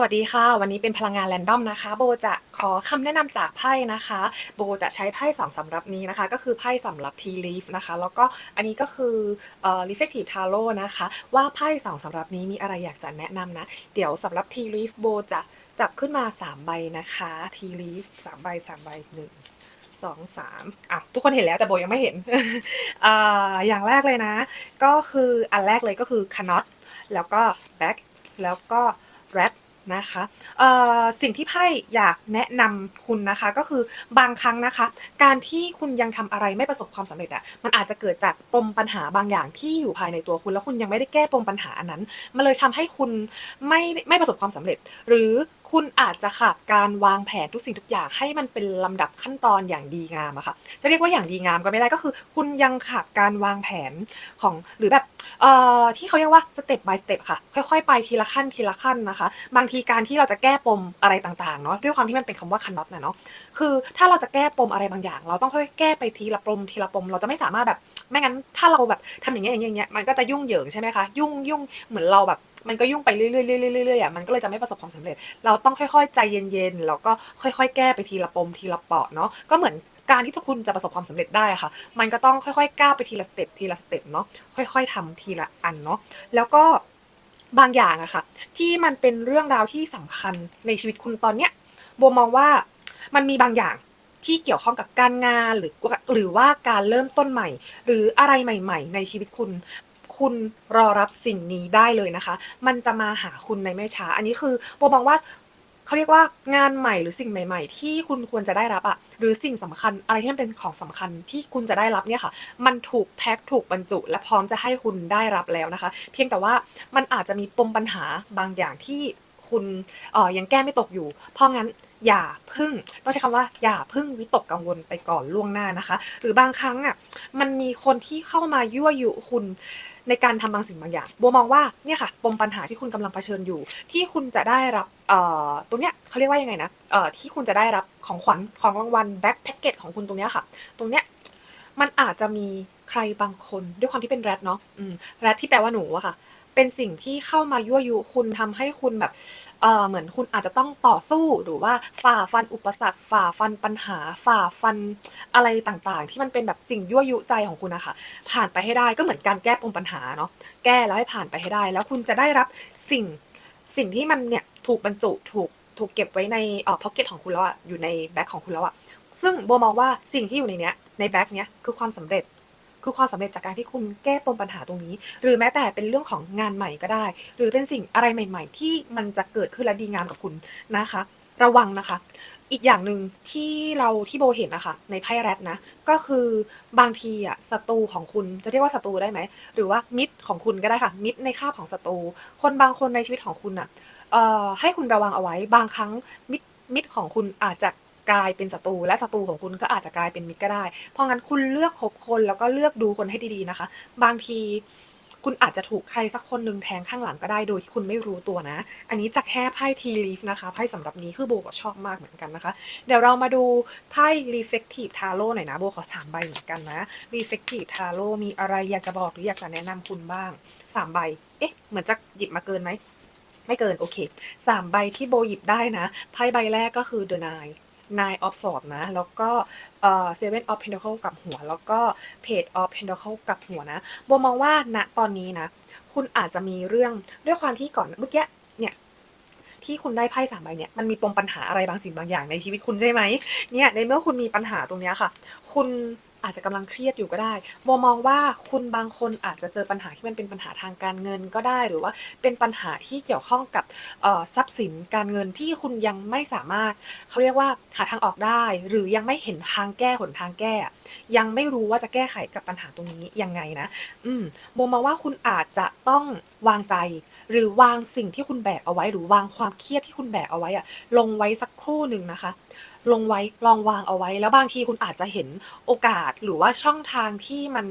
สวัสดีค่ะ วันนี้เป็นพลังงานแรนดอมนะคะ โบจะขอคำแนะนำจากไพ่นะคะ โบจะใช้ไพ่สองสำรับนี้นะคะ ก็คือไพ่สำรับ Tea Leaf นะคะ แล้วก็อันนี้ก็คือเอ่อ Reflective Tarot นะคะ ว่าไพ่สองสำรับนี้มีอะไรอยากจะแนะนำนะ เดี๋ยวสำหรับ Tea Leaf โบจะจับขึ้นมา 3 ใบนะคะ Tea Leaf 3ใบ3ใบหนึ่งสองสามอะทุกคนเห็นแล้วแต่โบยังไม่เห็นอ่าอย่างแรกเลยนะ ก็คืออันแรกเลยก็คือ Canot แล้วก็ Back แล้วก็ Rat นะคะสิ่งที่ไพ่อยากแนะนำคุณนะคะก็คือบางครั้งนะคะ การที่คุณยังทำอะไรไม่ประสบความสำเร็จอะมันอาจจะเกิดจากปมปัญหาบางอย่างที่อยู่ภายในตัวคุณ แล้วคุณยังไม่ได้แก้ปมปัญหาอันนั้นมันเลยทำให้คุณไม่ไม่ประสบความสำเร็จ หรือคุณอาจจะขาดการวางแผนทุกสิ่งทุกอย่างให้มันเป็นลำดับขั้นตอนอย่างดีงามอะค่ะจะเรียกว่าอย่างดีงามก็ไม่ได้ก็คือ คุณยังขาดการวางแผนของหรือแบบเอ่อที่เขาเรียกว่าสเต็ป by สเต็ปค่ะ ค่อยๆ ไปทีละขั้นทีละขั้นนะคะ บางทีการที่เราจะแก้ปมอะไรต่างๆเนาะด้วยความที่มันเป็นคำว่าคันน็อตนะเนาะคือถ้าเราจะแก้ปมอะไรบางอย่าง เราต้องค่อยแก้ไปทีละปมทีละปม เราจะไม่สามารถแบบไม่งั้นถ้าเราแบบทำอย่างเงี้ยอย่างเงี้ยอย่างเงี้ยมันก็จะยุ่งเหยิงใช่ไหมคะยุ่งยุ่งเหมือนเราแบบมันก็ยุ่งไปเรื่อยๆเรื่อยๆเรื่อยๆอะมันก็เลยจะไม่ประสบความสำเร็จ เราต้องค่อยๆ ใจเย็นๆแล้วก็ค่อยๆ แก้ไปทีละปมทีละเปาะเนาะก็เหมือนการที่จะคุณจะประสบความสำเร็จได้ค่ะ มันก็ต้องค่อยๆก้าวไปทีละสเต็ปทีละสเต็ปเนาะค่อย ๆทำทีละอันเนาะแล้วก็ บางอย่างอะค่ะ ที่มันเป็นเรื่องราวที่สำคัญในชีวิตคุณตอนเนี้ยโบมองว่ามันมีบางอย่างที่เกี่ยวข้องกับการงานหรือว่าหรือว่าการเริ่มต้นใหม่ หรืออะไรใหม่ ๆ ในชีวิตคุณ คุณรอรับสิ่งนี้ได้เลยนะคะ มันจะมาหาคุณในไม่ช้า อันนี้คือโบมองว่า เขาเรียกว่างานใหม่หรือสิ่งใหม่ ๆ ที่คุณควรจะได้รับอะหรือสิ่งสำคัญอะไรที่มันเป็นของสำคัญที่คุณจะได้รับเนี่ยค่ะ มันถูกแพ็คถูกบรรจุ และพร้อมจะให้คุณได้รับแล้วนะคะ เพียงแต่ว่ามันอาจจะมีปมปัญหาบางอย่างที่คุณออยังแก้ไม่ตกอยู่ เพราะงั้นอย่าพึ่ง ต้องใช้คำว่าอย่าพึ่งวิตกกังวลไปก่อนล่วงหน้านะคะ หรือบางครั้งอะมันมีคนที่เข้ามายั่วยุคุณ ในการทำบางสิ่งบางอย่างโบมองว่าเนี่ยค่ะปมปัญหาที่คุณกำลังเผชิญอยู่ ที่คุณจะได้รับเอ่อตรงเนี้ยเขาเรียกว่ายังไงนะเอ่อที่คุณจะได้รับของขวัญของรางวัลแบ็คแพ็กเกจของคุณตรงเนี้ยค่ะ ตรงเนี้ยมันอาจจะมีใครบางคนด้วยความที่เป็นแรดเนาะแรดที่แปลว่าหนูอะค่ะ เป็นสิ่งที่เข้ามายั่วยุคุณทำให้คุณแบบเออเหมือนคุณอาจจะต้องต่อสู้หรือว่าฝ่าฟันอุปสรรค ฝ่าฟันปัญหา ฝ่าฟันอะไรต่างๆ ที่มันเป็นแบบสิ่งยั่วยุใจของคุณนะคะผ่านไปให้ได้ก็เหมือนการแก้ปมปัญหาเนาะแก้แล้วให้ผ่านไปให้ได้ แล้วคุณจะได้รับสิ่งสิ่งที่มันเนี่ยถูกบรรจุถูกถูกเก็บไว้ในเอ่อพ็อกเก็ตของคุณแล้วอะอยู่ในแบ็คของคุณแล้วอะซึ่งโบมองว่าสิ่งที่อยู่ในเนี้ยในแบ็คเนี้ยคือความสำเร็จ คือความสำเร็จจากการที่คุณแก้ปมปัญหาตรงนี้ หรือแม้แต่เป็นเรื่องของงานใหม่ก็ได้ หรือเป็นสิ่งอะไรใหม่ ๆ ที่มันจะเกิดขึ้นและดีงามกับคุณนะคะ ระวังนะคะ อีกอย่างหนึ่งที่เราที่โบเห็นนะคะในไพ่แรดนะ ก็คือบางทีอะศัตรูของคุณจะเรียกว่าศัตรูได้ไหม หรือว่ามิตรของคุณก็ได้ค่ะ มิตรในคาบของศัตรู คนบางคนในชีวิตของคุณอะเอ่อให้คุณระวังเอาไว้ บางครั้งมิตรมิตรของคุณอาจจะ กลายเป็นศัตรูและศัตรูของคุณก็อาจจะกลายเป็นมิตรก็ได้ เพราะงั้นคุณเลือกคบคนแล้วก็เลือกดูคนให้ดีๆนะคะ บางทีคุณอาจจะถูกใครสักคนหนึ่งแทงข้างหลังก็ได้โดยที่คุณไม่รู้ตัวนะ อันนี้จากแค่ไพ่ทีลีฟนะคะ ไพ่สำหรับนี้คือโบก็ชอบมากเหมือนกันนะคะ เดี๋ยวเรามาดูไพ่ reflective tarot หน่อยนะ โบขอสามใบเหมือนกันนะ reflective tarot มีอะไรอยากจะบอกหรืออยากจะแนะนำคุณบ้างสามใบ เอ๊ะ เหมือนจะหยิบมาเกินไหม ไม่เกิน โอเคสามใบที่โบหยิบได้นะ ไพ่ใบแรกก็คือ the nine 9 of swords นะ แล้วก็เอ่อ seven of pentacle กับหัว แล้วก็ page of pentacle กับหัวนะโบมองว่าณตอนนี้นะ คุณอาจจะมีเรื่องด้วยความที่ก่อนเมื่อกี้เนี่ยที่คุณได้ไพ่สามใบเนี่ยมันมีปมปัญหาอะไรบางสิ่งบางอย่างในชีวิตคุณใช่ไหมเนี่ยในเมื่อคุณมีปัญหาตรงนี้ค่ะ คุณ อาจจะกำลังเครียดอยู่ก็ได้โมมองว่าคุณบางคนอาจจะเจอปัญหาที่มันเป็นปัญหาทางการเงินก็ได้ หรือว่าเป็นปัญหาที่เกี่ยวข้องกับทรัพย์สินการเงินที่คุณยังไม่สามารถเขาเรียกว่าหาทางออกได้ หรือยังไม่เห็นทางแก้หนทางแก้ ยังไม่รู้ว่าจะแก้ไขกับปัญหาตรงนี้ยังไงนะ อืมโมมองว่าคุณอาจจะต้องวางใจ หรือวางสิ่งที่คุณแบกเอาไว้ หรือวางความเครียดที่คุณแบกเอาไว้อะลงไว้สักครู่หนึ่งนะคะลงไว้ลองวางเอาไว้ แล้วบางทีคุณอาจจะเห็นโอกาสหรือว่าช่องทางที่มัน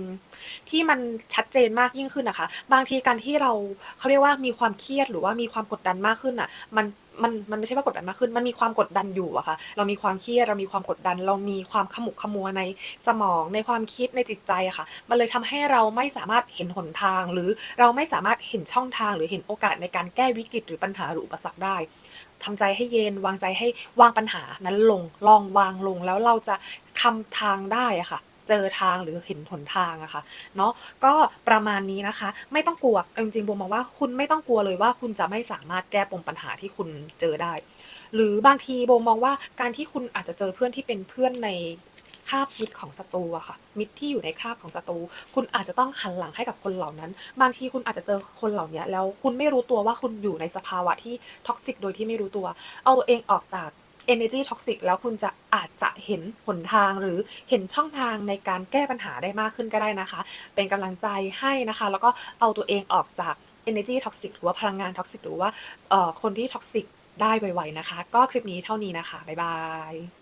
ที่มันชัดเจนมากยิ่งขึ้นนะคะ บางทีการที่เราเขาเรียกว่ามีความเครียดหรือว่ามีความกดดันมากขึ้นอะมันมันมันไม่ใช่ว่ากดดันมากขึ้น มันมีความกดดันอยู่อะค่ะ เรามีความเครียด เรามีความกดดัน เรามีความขมุกขมัวในสมอง ในความคิด ในจิตใจอะค่ะ มันเลยทำให้เราไม่สามารถเห็นหนทาง หรือเราไม่สามารถเห็นช่องทาง หรือเห็นโอกาสในการแก้วิกฤตหรือปัญหาหรืออุปสรรคได้ ทำใจให้เย็น วางใจให้วางปัญหานั้นลงลองวางลงแล้วเราจะทำทางได้อะค่ะเจอทางหรือเห็นหนทางอะค่ะเนาะก็ประมาณนี้นะคะ ไม่ต้องกลัวจริงๆโบมองว่าคุณไม่ต้องกลัวเลยว่าคุณจะไม่สามารถแก้ปมปัญหาที่คุณเจอได้ หรือบางทีโบมองว่าการที่คุณอาจจะเจอเพื่อนที่เป็นเพื่อนใน คราบมิตรของศัตรูอะค่ะ มิตรที่อยู่ในคราบของศัตรู คุณอาจจะต้องหันหลังให้กับคนเหล่านั้น บางทีคุณอาจจะเจอคนเหล่านี้แล้วคุณไม่รู้ตัวว่าคุณอยู่ในสภาวะที่ท็อกซิกโดยที่ไม่รู้ตัว เอาตัวเองออกจาก energy toxic แล้วคุณจะอาจจะเห็นหนทางหรือเห็นช่องทางในการแก้ปัญหาได้มากขึ้นก็ได้นะคะ เป็นกำลังใจให้นะคะ แล้วก็เอาตัวเองออกจาก energy toxic หรือว่าพลังงาน toxic หรือว่าเอ่อคนที่ toxic ได้ไวๆนะคะ ก็คลิปนี้เท่านี้นะคะ บ๊ายบาย